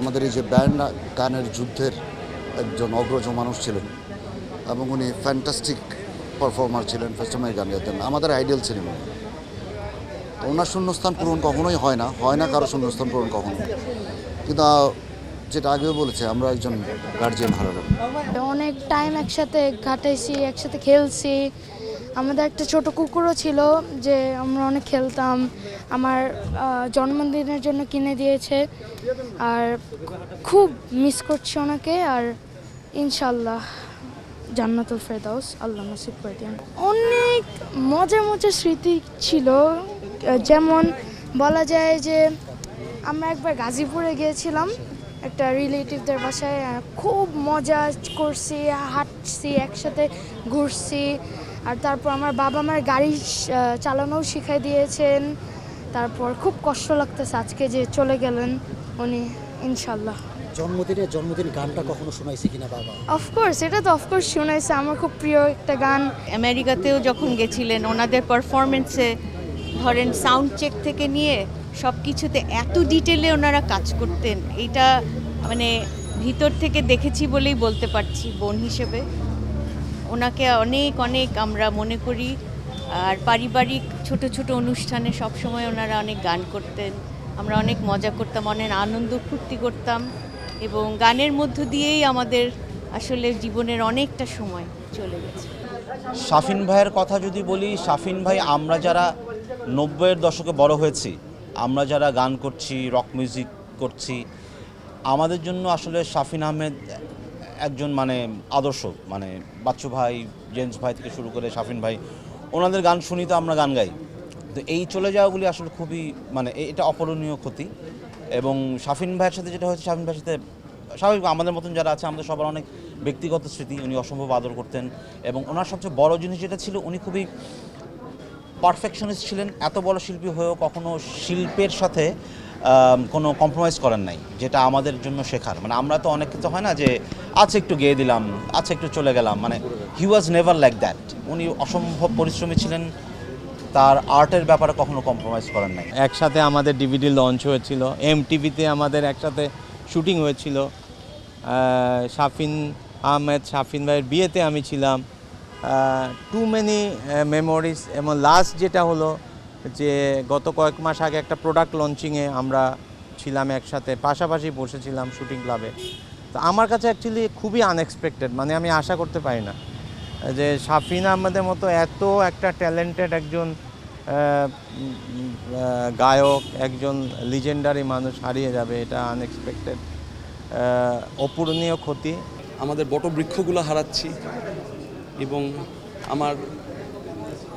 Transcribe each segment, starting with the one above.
আমাদের এই যে ব্যান্ড গানের যুদ্ধের একজন অগ্রজ মানুষ ছিলেন এবং উনি ফ্যান্টাস্টিক পারফর্মার ছিলেন ফার্স্ট সময় গান গাইতেন। আমাদের আইডিয়াল ছিলেন তো ওনার শূন্যস্থান পূরণ কখনোই হয় না হয় না কারও শূন্যস্থান পূরণ কখনো। কিন্তু যেটা আগেও বলেছে, আমরা একজন গার্জিয়ান হারালাম। অনেক টাইম একসাথে কাটাইছি একসাথে খেলছি। আমাদের একটা ছোট কুকুরও ছিল যে আমরা অনেক খেলতাম। আমার জন্মদিনের জন্য কিনে দিয়েছে। আর খুব মিস করছি ওনাকে আর ইনশাল্লাহ জান্নাতুল ফেরদাউস আল্লাহ নসিব করে দিন অনেক মজার মজার স্মৃতি ছিল। যেমন বলা যায় যে আমরা একবার গাজীপুরে গিয়েছিলাম, একটা রিলেটিভদের বাসায়। খুব মজা করছি, হাঁটছি, একসাথে ঘুরছি। আর তারপর আমার বাবা আমার গাড়ি চালানোও শিখাই দিয়েছেন। তারপর খুব কষ্ট লাগতেছে আজকে যে চলে গেলেন উনি ইনশাল্লাহ। জন্মদিনে জন্মদিন গানটা কখনো শোনাইছে কিনা বাবা? অফকোর্স এটা তো অফকোর্স শুনেছে আমার খুব প্রিয় একটা গান। আমেরিকাতেও যখন গেছিলেন ওনাদের পারফরমেন্সে ধরেন সাউন্ড চেক থেকে নিয়ে সব কিছুতে এত ডিটেলে ওনারা কাজ করতেন এটা মানে ভিতর থেকে দেখেছি বলেই বলতে পারছি বোন হিসেবে। ওনাকে অনেক অনেক আমরা মনে করি। আর পারিবারিক ছোট ছোট অনুষ্ঠানে সব সময় ওনারা অনেক গান করতেন। আমরা অনেক মজা করতাম, অনেক আনন্দ, ফুর্তি করতাম এবং গানের মধ্য দিয়েই আমাদের আসলে জীবনের অনেকটা সময় চলে গেছে। শাফিন ভাইয়ের কথা যদি বলি, শাফিন ভাই, আমরা যারা নব্বইয়ের দশকে বড় হয়েছি, আমরা যারা গান করছি রক মিউজিক করছি, আমাদের জন্য আসলে শাফিন আহমেদ একজন মানে আদর্শ মানে বাচ্চু ভাই জেন্টস ভাই থেকে শুরু করে শাফিন ভাই, ওনাদের গান শুনি তো আমরা গান গাই। তো এই চলে যাওয়াগুলি আসলে খুবই মানে এটা অপরণীয় ক্ষতি। এবং শাফিন ভাইয়ের সাথে যেটা হয়েছে, শাফিন ভাইয়ের সাথে স্বাভাবিক আমাদের মতন যারা আছে, আমাদের সবার অনেক ব্যক্তিগত স্মৃতি, উনি অসম্ভব আদর করতেন। এবং ওনার সবচেয়ে বড় জিনিস যেটা ছিল, উনি খুবই পারফেকশনিস্ট ছিলেন, এত বড় শিল্পী হয়েও কখনো শিল্পের সাথে কোনো কম্প্রোমাইজ করেন নাই, যেটা আমাদের জন্য শেখার। মানে আমরা তো অনেক কিছু হয় না যে আচ্ছা একটু গেয়ে দিলাম আচ্ছা একটু চলে গেলাম। মানে he was never like that উনি অসম্ভব পরিশ্রমী ছিলেন, তার আর্টের ব্যাপারে কখনো কম্প্রোমাইজ করেন নাই। একসাথে আমাদের ডিভিডি লঞ্চ হয়েছিল এম টিভিতে আমাদের একসাথে শুটিং হয়েছিল। শাফিন আহমেদ, শাফিন ভাইয়ের বিয়েতে আমি ছিলাম। টু মেনি মেমোরিজ এবং লাস্ট যেটা হলো যে, গত কয়েক মাস আগে একটা প্রোডাক্ট লঞ্চিংয়ে আমরা ছিলাম একসাথে, পাশাপাশি বসেছিলাম শুটিং ক্লাবে তো আমার কাছে অ্যাকচুয়ালি খুবই আনএক্সপেক্টেড মানে আমি আশা করতে পারি না, যে শাফিন আহমেদের মতো এত একটা ট্যালেন্টেড একজন গায়ক, একজন লিজেন্ডারি মানুষ হারিয়ে যাবে, এটা আনএক্সপেক্টেড অপূরণীয় ক্ষতি। আমাদের বটবৃক্ষগুলো হারাচ্ছি এবং আমার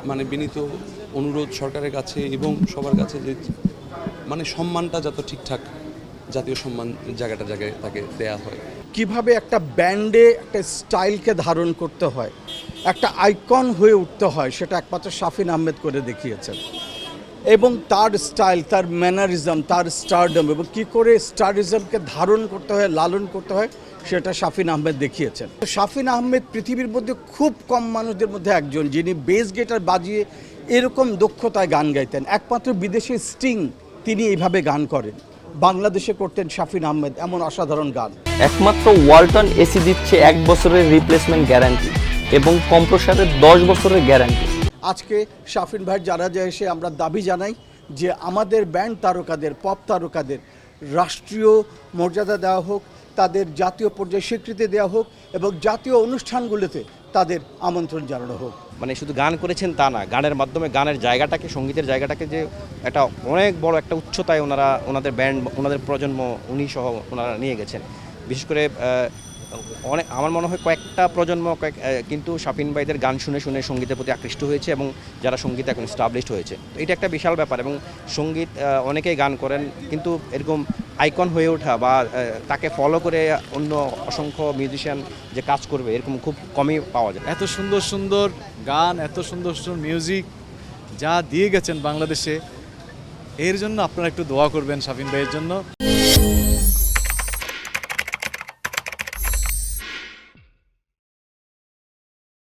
মানে বিনীত অনুরোধ সরকারের কাছে এবং সবার কাছে যে মানে সম্মানটা যত ঠিকঠাক জাতীয় সম্মান জায়গাটা জায়গায় তাকে দেয়া হয়। কীভাবে একটা ব্যান্ডে একটা স্টাইলকে ধারণ করতে হয়, একটা আইকন হয়ে উঠতে হয়, সেটা একমাত্র শাফিন আহমেদ করে দেখিয়েছেন। এবং তার স্টাইল, তার ম্যানারিজম, তার স্টারডম এবং কী করে স্টারিজমকে ধারণ করতে হয়, লালন করতে হয়, সেটা শাফিন আহমেদ দেখিয়েছেন। শাফিন আহমেদ পৃথিবীর মধ্যে খুব কম মানুষদের মধ্যে একজন, যিনি বেস গেটার বাজিয়ে এরকম দক্ষতায় গান গাইতেন। একমাত্র বিদেশি স্টিং তিনি এইভাবে গান করেন। বাংলাদেশে করতেন শাফিন আহমেদ এমন অসাধারণ গান। একমাত্র ওয়ালটন এসি দিচ্ছে এক বছরের রিপ্লেসমেন্ট গ্যারান্টি এবং কম্প্রসারের দশ বছরের গ্যারান্টি আজকে শাফিন ভাইয়ের যারা যায় এসে আমরা দাবি জানাই যে আমাদের ব্যান্ড তারকাদের পপ তারকাদের রাষ্ট্রীয় মর্যাদা দেওয়া হোক তাদের জাতীয় পর্যায়ে স্বীকৃতি দেওয়া হোক এবং জাতীয় অনুষ্ঠানগুলোতে তাদের আমন্ত্রণ জানানো হোক। মানে শুধু গান করেছেন তা না, গানের মাধ্যমে গানের জায়গাটাকে, সঙ্গীতের জায়গাটাকে যে একটা অনেক বড় একটা উচ্চতায় ওনারা, ওনাদের ব্যান্ড, ওনাদের প্রজন্ম, উনি সহ ওনারা নিয়ে গেছেন। বিশেষ করে অনেক আমার মনে হয় কয়েকটা প্রজন্ম, কয়েক কিন্তু শাফিন ভাইদের গান শুনে শুনে সঙ্গীতের প্রতি আকৃষ্ট হয়েছে এবং যারা সংগীত এখন স্টাবলিশড হয়েছে। এটা একটা বিশাল ব্যাপার এবং সংগীত অনেকেই গান করেন, কিন্তু এরকম আইকন হয়ে ওঠা বা তাকে ফলো করে অন্য অসংখ্য মিউজিশিয়ান যে কাজ করবে, এরকম খুব কমই পাওয়া যায়। এত সুন্দর সুন্দর গান, এত সুন্দর সুন্দর মিউজিক যা দিয়ে গেছেন বাংলাদেশে, এর জন্য আপনারা একটু দোয়া করবেন শাফিন ভাইয়ের জন্য।